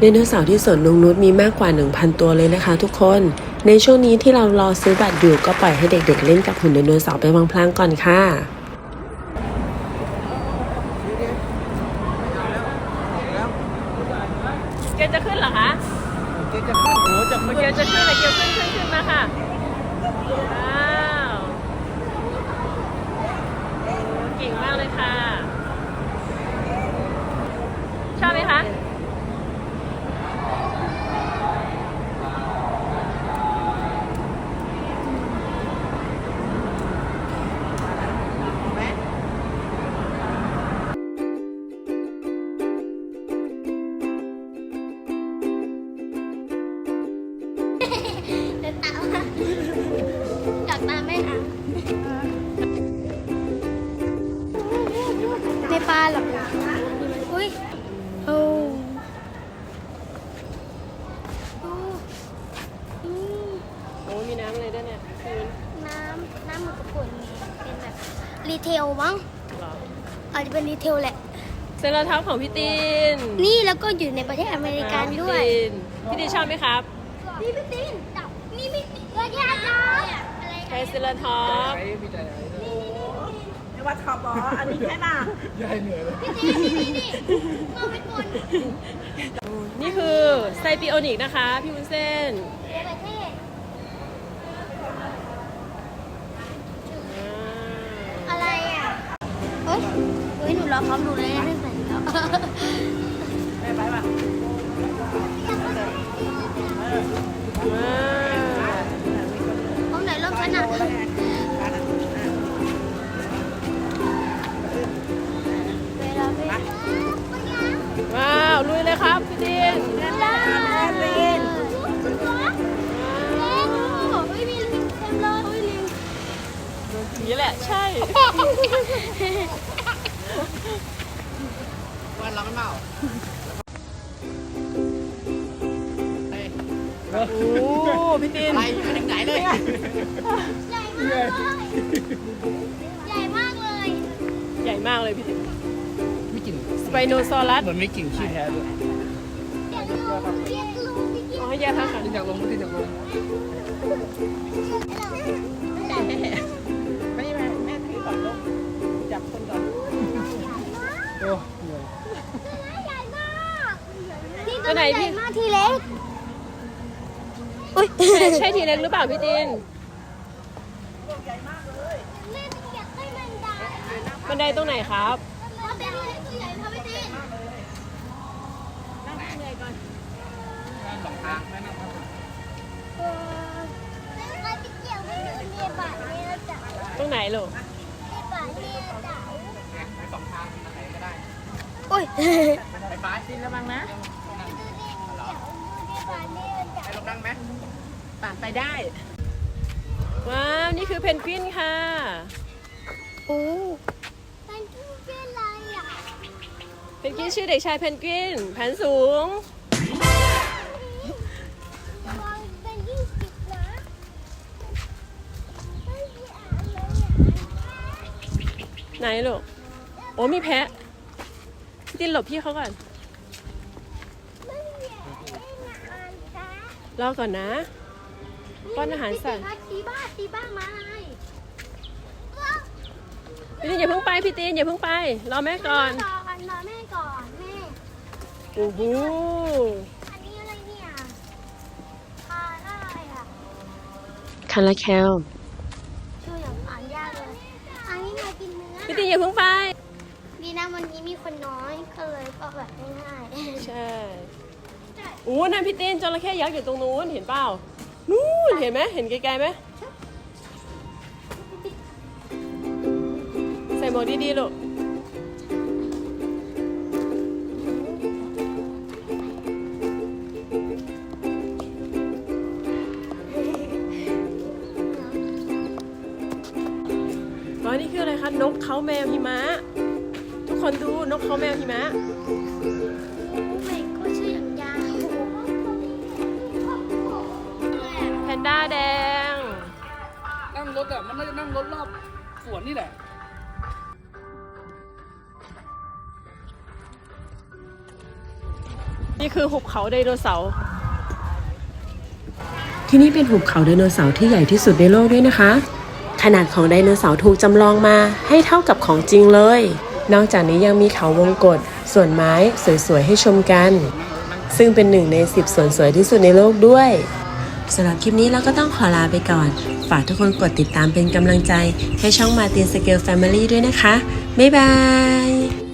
ไดโนเสาร์ที่สวนนงนุชมีมากกว่า 1,000 ตัวเลยนะคะทุกคน ในช่วงนี้ที่เรารอซื้อบัตรอยู่ก็ปล่อยให้เด็กๆเล่นกับหุ่นไดโนเสาร์ไปพลางๆก่อนค่ะเกียวจะขึ้นเหรอคะเจ๊จะขึ้นโอ้จะไม่เกียวจะขึ้นเลยเกียวขึ้นขึ้นขึ้นมาค่ะว้าวเก่งมากเลยค่ะ ชอบไหมคะ ตามมาอยากตามแม่น้ำไม่ปลาหรอกอุ้ยโอ้โอ้อืมโอ้มีน้ำอะไรด้วยเนี่ยคืนน้ำน้ำมันกระปุกไงเป็นแบบรีเทลมั้งเหรออาจจะเป็นรีเทลแหละเซนรองเท้าของพี่ตีนนี่แล้วก็อยู่ในประเทศอเมริกันด้วย พี่ตีนพี่ตีนชอบไหมครับ นี่พี่ติน จับนี่พี่ตินก็ยากจังอะไรใช้เซนรองเท้าใช้มีแต่ไม่ว่าทอบออันนี้แค่น่ะยายเหนื่อยเลยพี่ตินนี่นี่นี่มาเป็นบนนี่คือไซปิโอนิกนะคะ พี่วุ้นเส้นในประเทศอ่าอะไรอะเฮ้ยเฮ้ยหนูรอพร้อมดูเลยไม่ใส่แล้วไป ยเลยครับพี่ตีนลาเล่นเล่นโอ้ยมีลิงเต็มเลยโอ้ยลิงอย่างนี้แหละ ใช่ วันเรากันเปล่าโอ้พี่ตีนไปไปถึงไหนเลยใหญ่มากเลยใหญ่มากเลยใหญ่มากเลยพี่ตีนไม่กลิ่นสไปโนซอรัสเหมือนไม่กลิ่นขี้แพ้ด้วย อยากรู้อยากรู้พี่เกียอ๋อร์ให้แยกทางกันที่จากลงที่จากลงไม่ได้แม่แม่ถือก่อนลูกจับคนก่อนโอ้เหนื่อยใหญ่มากนี่ตัวใหญ่มากทีเล็กอุ้ยใช่ทีเล็กหรือเปล่าพี่ตีนแม่จะอยากให้มันดังบันไดตรงไหนครับ มันเป็นทีเล็กตัวใหญ่ทำไม่ได้ สองทางแม่นั่งทาง เออใครที่เกี่ยวไม่รู้เรียบาทเนี่ยจ๋า ตรงไหน ลูกเรียบาทเนี่ยจ๋าไปสองทางทางไหนก็ได้อุ้ยไปไปดินระวังนะไปลงนั่งไหมป่ะไปได้ ว้าว นี่คือเพนกวินค่ะโอ้มันคือเป็นอะไรอะเพนกวินชื่อเด็กชายเพนกวินแผนสูง ไหนลูก โอ้มีแพะพี่ตีนหลบพี่เขาก่อนไม่ได้อ่านจ้ะรอก่อนนะ ป้อนอาหารสัตว์ตีบ้าตีบ้ามาไงพี่ตีนอย่าเพิ่งไปพี่ตีนอย่าเพิ่งไปรอแม่ก่อนก่อนรอแม่ก่อนแม่โอ้โหอันนี้อะไรเนี่ยพาอะไรอะคาราแคล ชื่ออย่างอ่านยากเลย อันนี้มากินเนื้ อพี่ตีนอย่าเพิ่งไป ดีนะวันนี้มีคนน้อยก็เลยก็แบบง่ายๆใช่โอ้นั่นพี่ตีนจระเข้ยักษ์อยู่ตรงนู้นเห็นเปล่า นู่นเห็นไหมเห็นไกลๆไหมใส่หมวกดีๆลูก อ๋อนี่คืออะไรคะ นกเขาแมวหิมะ ทุกคนดูนกเขาแมวหิมะโอ้ยก็ชื่ออย่างยาวแพนด้าแดง นั่งรถอะ มันน่าจะนั่งรถรอบสวนนี่แหละ นี่คือหุบเขาไดโนเสาร์ ที่นี่เป็นหุบเขาไดโนเสาร์ที่ใหญ่ที่สุดในโลกด้วยนะคะ ขนาดของไดโนเสาร์ถูกจำลองมาให้เท่ากับของจริงเลย นอกจากนี้ยังมีเขาวงกฏส่วนไม้สวยๆ ให้ชมกัน ซึ่งเป็นหนึ่งใน 10ส่วนสวยที่สุดในโลกด้วยสำหรับคลิปนี้เราก็ต้องขอลาไปก่อน ฝากทุกคนกดติดตามเป็นกำลังใจ ให้ช่องมาตินสเกลแฟมิลี่ด้วยนะคะ บ๊ายบาย